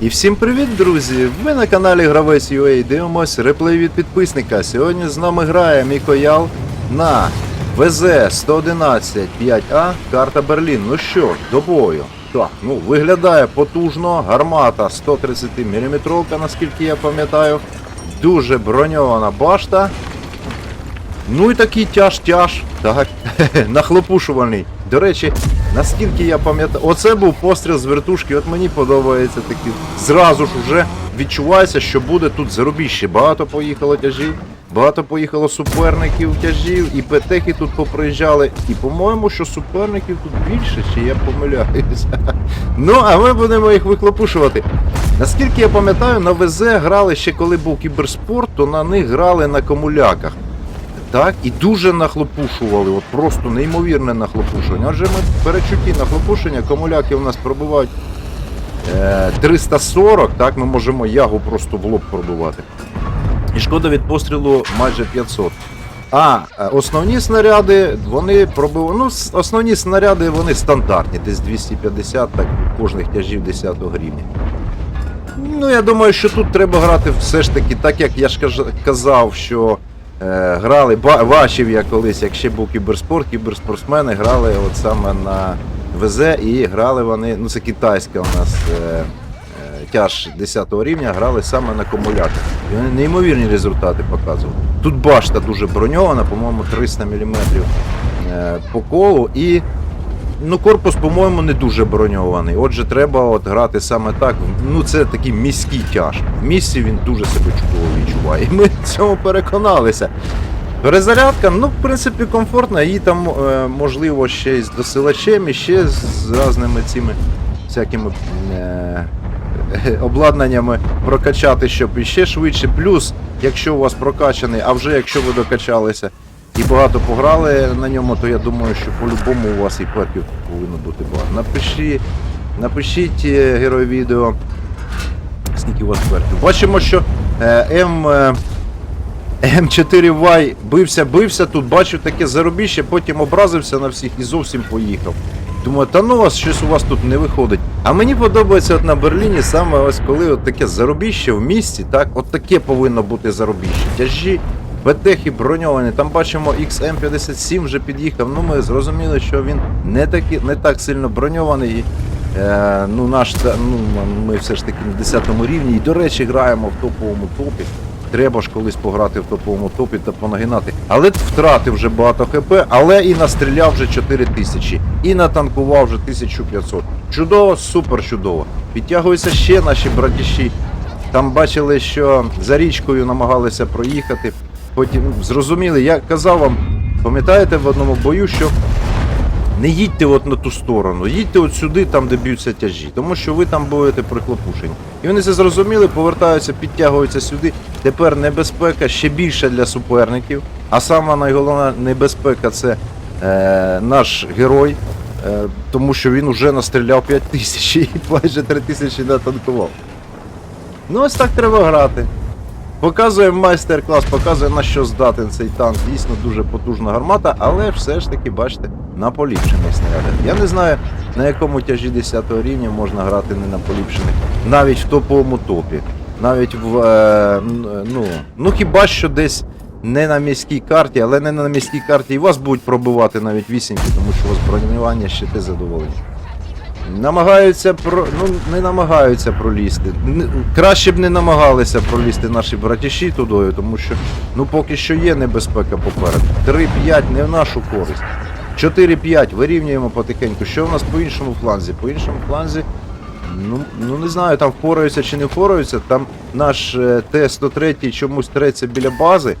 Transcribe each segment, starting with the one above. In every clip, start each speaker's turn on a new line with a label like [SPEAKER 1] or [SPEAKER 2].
[SPEAKER 1] І всім привіт, друзі! Ви на каналі Гравець UA дивимось реплей від підписника. Сьогодні з нами грає Мікоял на ВЗ 111 5А карта Берлін. Ну що, до бою. Так, ну виглядає потужно, гармата 130 мм, наскільки я пам'ятаю. Дуже броньована башта. Ну і такий тяж-тяж, так, нахлопушувальний. До речі, наскільки я пам'ятаю, оце був постріл з вертушки, от мені подобається такі. Зразу ж вже відчувається, що буде тут зарубіще. Багато поїхало тяжів, багато поїхало суперників тяжів, і петехи тут поприїжджали. І по-моєму, що суперників тут більше, чи я помиляюся. Ну, а ми будемо їх виклопушувати. Наскільки я пам'ятаю, на ВЗ грали ще коли був кіберспорт, то на них грали на комуляках. Так, і дуже нахлопушували, от просто неймовірне нахлопушення. Адже ми перечутті нахлопушення, комуляки у нас пробувають е, 340, так, ми можемо ягу просто в лоб пробувати. І шкода від пострілу майже 500. А е, основні снаряди, вони пробивають. Ну, основні снаряди вони стандартні, десь 250, так, кожних тяжів 10 рівня. Ну, я думаю, що тут треба грати все ж таки, так як я ж казав, що е, грали, ба- бачив я колись, як ще був кіберспорт, кіберспортсмени грали от саме на ВЗ і грали вони, ну це китайська у нас е, е, тяж 10 рівня, грали саме на комуляках. І вони неймовірні результати показували. Тут башта дуже броньована, по-моєму, 300 мм е, по колу і Ну, корпус, по-моєму, не дуже броньований. Отже, треба от грати саме так. Ну, це такий міський тяж. В місті він дуже себе чудово відчуває. І ми в цьому переконалися. Перезарядка, ну, в принципі, комфортна, її там е, можливо ще з досилачем, і ще з різними цими всякими е, обладнаннями прокачати, щоб іще швидше. Плюс, якщо у вас прокачаний, а вже якщо ви докачалися і багато пограли на ньому, то я думаю, що по-любому у вас і перків повинно бути багато. Напишіть, напишіть е, герой відео, скільки у вас перків. Бачимо, що е, М. е, М4Y бився, бився тут, бачу таке заробіще, потім образився на всіх і зовсім поїхав. Думаю, та ну вас щось у вас тут не виходить. А мені подобається от на Берліні саме ось коли от таке заробіще в місті, так, от таке повинно бути заробіще. Тяжі, бетехи броньовані. Там бачимо XM57 вже під'їхав. Ну ми зрозуміли, що він не таки, не так сильно броньований. Е, ну, наш, ну, ми все ж таки на 10 рівні. І, до речі, граємо в топовому топі. Треба ж колись пограти в топовому топі та понагинати. Але втратив вже багато хп, але і настріляв вже 4 тисячі. І натанкував вже 1500. Чудово, супер чудово. Підтягуються ще наші братіші. Там бачили, що за річкою намагалися проїхати. Потім зрозуміли, я казав вам, пам'ятаєте в одному бою, що не їдьте от на ту сторону, їдьте от сюди, там, де б'ються тяжі, тому що ви там будете приклопушені. І вони це зрозуміли, повертаються, підтягуються сюди. Тепер небезпека ще більша для суперників. А сама найголовна небезпека це е, наш герой, е, тому що він уже настріляв 5 тисяч і майже 3 тисячі натанкував. Ну ось так треба грати. Показуємо майстер-клас, показує на що здатен цей танк. Дійсно дуже потужна гармата, але все ж таки, бачите, на поліпшених снарядах. Я не знаю, на якому тяжі 10 рівня можна грати не на поліпшених, навіть в топовому топі. Навіть в. Е, ну, ну хіба що десь не на міській карті, але не на міській карті і вас будуть пробивати навіть вісімки, тому що у вас бронювання ще те задоволення. Намагаються про. ну не намагаються пролізти. Краще б не намагалися пролізти наші братіші тудою, тому що ну поки що є небезпека попереду. 3-5 не в нашу користь. 4-5 вирівнюємо потихеньку. Що в нас по іншому фланзі? По іншому фланзі. Ну, ну не знаю, там впораються чи не впораються. Там наш е, Т-103 чомусь треться біля бази.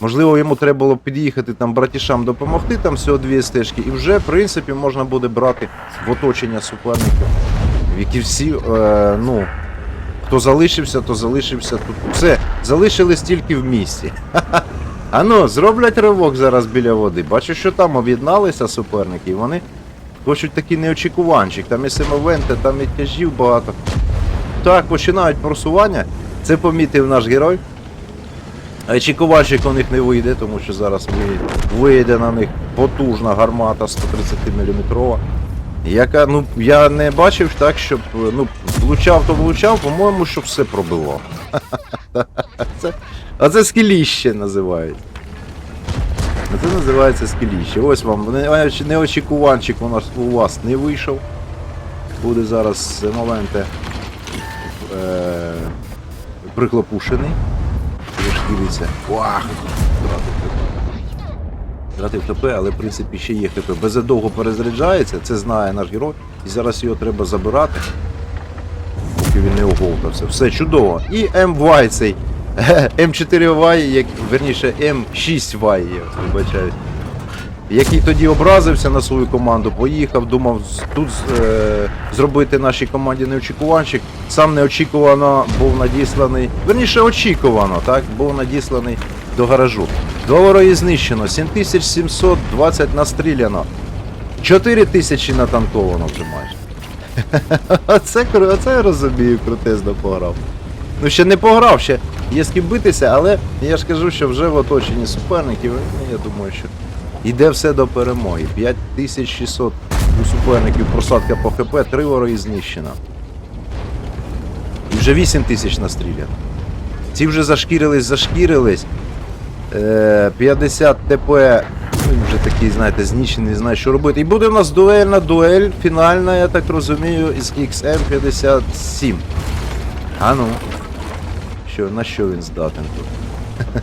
[SPEAKER 1] Можливо, йому треба було під'їхати там братішам допомогти, там всього дві стежки, і вже, в принципі, можна буде брати в оточення суперників, які всі, е, ну, хто залишився, то залишився тут. Все, залишились тільки в місті. А ну, зроблять ривок зараз біля води. Бачу, що там об'єдналися суперники, і вони хочуть такий неочікуванчик. Там і семовенти, там і тяжів багато. Так, починають просування. Це помітив наш герой. А чекувальщик у них не вийде, тому що зараз виїде на них потужна гармата 130 мм. Яка, ну, я не бачив так, щоб ну, влучав, то влучав, по-моєму, щоб все пробило. Це, а це скеліще називають. Це називається скеліще. Ось вам не- неочікуванчик у нас у вас не вийшов. Буде зараз моменти е, прихлопушений. Шкіриться. Вах! Втратив ХП, але в принципі ще є ХП. Бездовго перезаряджається, це знає наш герой. І зараз його треба забирати. Поки він не оголтався. Все чудово. І МВай цей. М4Y, як, верніше М6Y, я вибачаюсь. Який тоді образився на свою команду, поїхав, думав тут е, зробити нашій команді неочікуванчик. Сам неочікувано був надісланий. Верніше очікувано, так? Був надісланий до гаражу. Два вороги знищено, 7720 настріляно, 4000 натанковано вже майже. Оце, оце я розумію, крутезно пограв. Ну ще не пограв, ще є з ким битися, але я ж кажу, що вже в оточенні суперників, я думаю, що йде все до перемоги. 5600 у суперників просадка по ХП, три вороги знищено. І вже 8000 настріляно. Ці вже зашкірились, зашкірились. Е, 50 ТП. Ну, він вже такий, знаєте, знічений, не знає, що робити. І буде в нас дуельна дуель, фінальна, я так розумію, із XM57. А ну. Що, на що він здатен тут?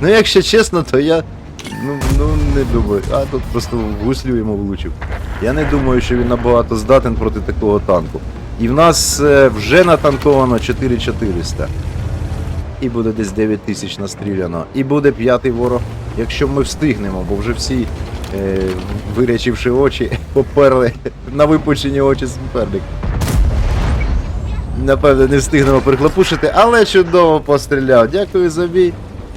[SPEAKER 1] ну, якщо чесно, то я. Ну, ну не думаю. А тут просто гуслю йому влучив. Я не думаю, що він набагато здатен проти такого танку. І в нас е, вже натанковано 4400. І буде десь 9 тисяч настріляно. І буде п'ятий ворог, якщо ми встигнемо, бо вже всі, е, вирячивши очі, поперли на випучені очі суперник. Напевно, не встигнемо прихлопушити, але чудово постріляв. Дякую за бій.